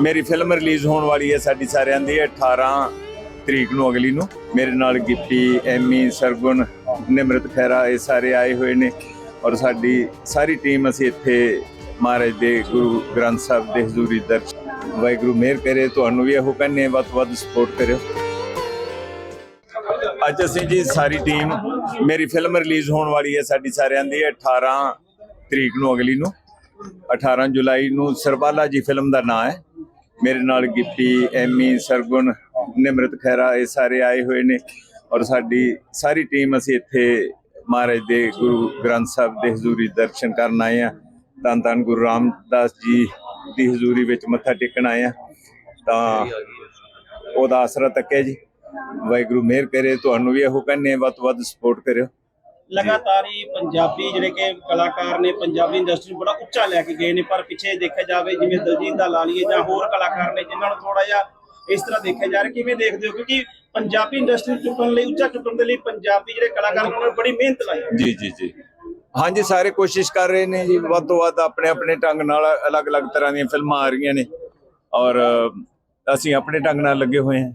ਮੇਰੀ film release ਹੋਣ ਵਾਲੀ ਹੈ ਸਾਡੀ ਸਾਰਿਆਂ ਦੀ 18 ਤਰੀਕ ਨੂੰ ਅਗਲੀ ਨੂੰ। ਮੇਰੇ ਨਾਲ ਗਿੱਪੀ, ਐਮੀ, ਸਰਗੁਣ, ਨਿਮਰਤ ਖੈਰਾ ਇਹ ਸਾਰੇ ਆਏ ਹੋਏ ਨੇ। ਔਰ ਸਾਡੀ ਸਾਰੀ ਟੀਮ ਅਸੀਂ ਇੱਥੇ ਮਹਾਰਾਜ ਦੇ ਗੁਰੂ ਗ੍ਰੰਥ ਸਾਹਿਬ ਦੇ ਹਜ਼ੂਰੀ ਦਰਸ਼ਨ, ਵਾਹਿਗੁਰੂ ਮਿਹਰ ਕਰੇ। ਤੁਹਾਨੂੰ ਵੀ ਇਹੋ ਕਹਿੰਦੇ ਵੱਧ ਤੋਂ ਵੱਧ ਸਪੋਰਟ ਕਰਿਓ। ਅੱਜ ਅਸੀਂ ਜੀ ਸਾਰੀ ਟੀਮ ਮੇਰੀ ਫਿਲਮ ਰਿਲੀਜ਼ ਹੋਣ ਵਾਲੀ ਹੈ ਸਾਡੀ ਸਾਰਿਆਂ ਦੀ 18 ਤਰੀਕ ਨੂੰ ਅਗਲੀ ਨੂੰ। 18 ਜੁਲਾਈ ਨੂੰ ਸਰਬਾਲਾ ਜੀ ਫਿਲਮ ਦਾ ਨਾਮ ਹੈ। ਮੇਰੇ ਨਾਲ ਗਿੱਪੀ, ਐਮੀ, ਸਰਗੁਣ, ਨਿਮਰਤ ਖੈਰਾ ਇਹ ਸਾਰੇ ਆਏ ਹੋਏ ਨੇ ਔਰ ਸਾਡੀ ਸਾਰੀ ਟੀਮ ਅਸੀਂ ਇੱਥੇ ਮਹਾਰਾਜ ਦੇ ਗੁਰੂ ਗ੍ਰੰਥ ਸਾਹਿਬ ਦੇ ਹਜ਼ੂਰੀ ਦਰਸ਼ਨ ਕਰਨ ਆਏ ਆ ਧੰਨ ਧੰਨ ਗੁਰੂ ਰਾਮਦਾਸ ਜੀ ਦੀ ਹਜ਼ੂਰੀ ਵਿੱਚ ਮੱਥਾ ਟੇਕਣ ਆਏ ਆ ਤਾਂ ਉਹਦਾ ਆਸਰਾ ਤੱਕਿਆ ਜੀ। ਵਾਹਿਗੁਰੂ ਮਿਹਰ ਕਰੇ, ਤੁਹਾਨੂੰ ਵੀ ਇਹੋ ਕਹਿੰਦੇ ਵੱਧ ਤੋਂ ਵੱਧ ਸਪੋਰਟ ਕਰਿਓ। ਲਗਾਤਾਰ ਹੀ ਪੰਜਾਬੀ ਜਿਹੜੇ ਕਿ ਕਲਾਕਾਰ ਨੇ, ਪੰਜਾਬੀ ਇੰਡਸਟਰੀ ਨੂੰ ਬੜਾ ਉੱਚਾ ਲੈ ਕੇ ਗਏ ਨੇ, ਪਰ ਪਿੱਛੇ ਦੇਖਿਆ ਜਾਵੇ, ਜਿਵੇਂ ਦਲਜੀਤ ਦਾ ਲਾਲੀਏ ਜਾਂ ਹੋਰ ਕਲਾਕਾਰ ਨੇ, ਜਿਨ੍ਹਾਂ ਨੂੰ ਥੋੜਾ ਜਿਹਾ ਇਸ ਤਰ੍ਹਾਂ ਦੇਖਿਆ ਜਾ ਰਿਹਾ, ਕਿਵੇਂ ਦੇਖਦੇ ਹੋ? ਕਿਉਂਕਿ ਪੰਜਾਬੀ ਇੰਡਸਟਰੀ ਨੂੰ ਚੁੱਕਣ ਲਈ, ਉੱਚਾ ਚੁੱਕਣ ਦੇ ਲਈ ਪੰਜਾਬੀ ਜਿਹੜੇ ਕਲਾਕਾਰ ਉਹਨਾਂ ਨੇ ਬੜੀ ਮਿਹਨਤ ਲਾਈ ਜੀ ਜੀ ਜੀ। ਹਾਂਜੀ, ਸਾਰੇ ਕੋਸ਼ਿਸ਼ ਕਰ ਰਹੇ ਨੇ ਜੀ, ਵੱਧ ਤੋਂ ਵੱਧ ਆਪਣੇ ਆਪਣੇ ਢੰਗ ਨਾਲ ਅਲੱਗ-ਅਲੱਗ ਤਰ੍ਹਾਂ ਦੀਆਂ ਫਿਲਮਾਂ ਆ ਰਹੀਆਂ ਨੇ ਔਰ ਅਸੀਂ ਆਪਣੇ ਢੰਗ ਨਾਲ ਲੱਗੇ ਹੋਏ ਹਾਂ।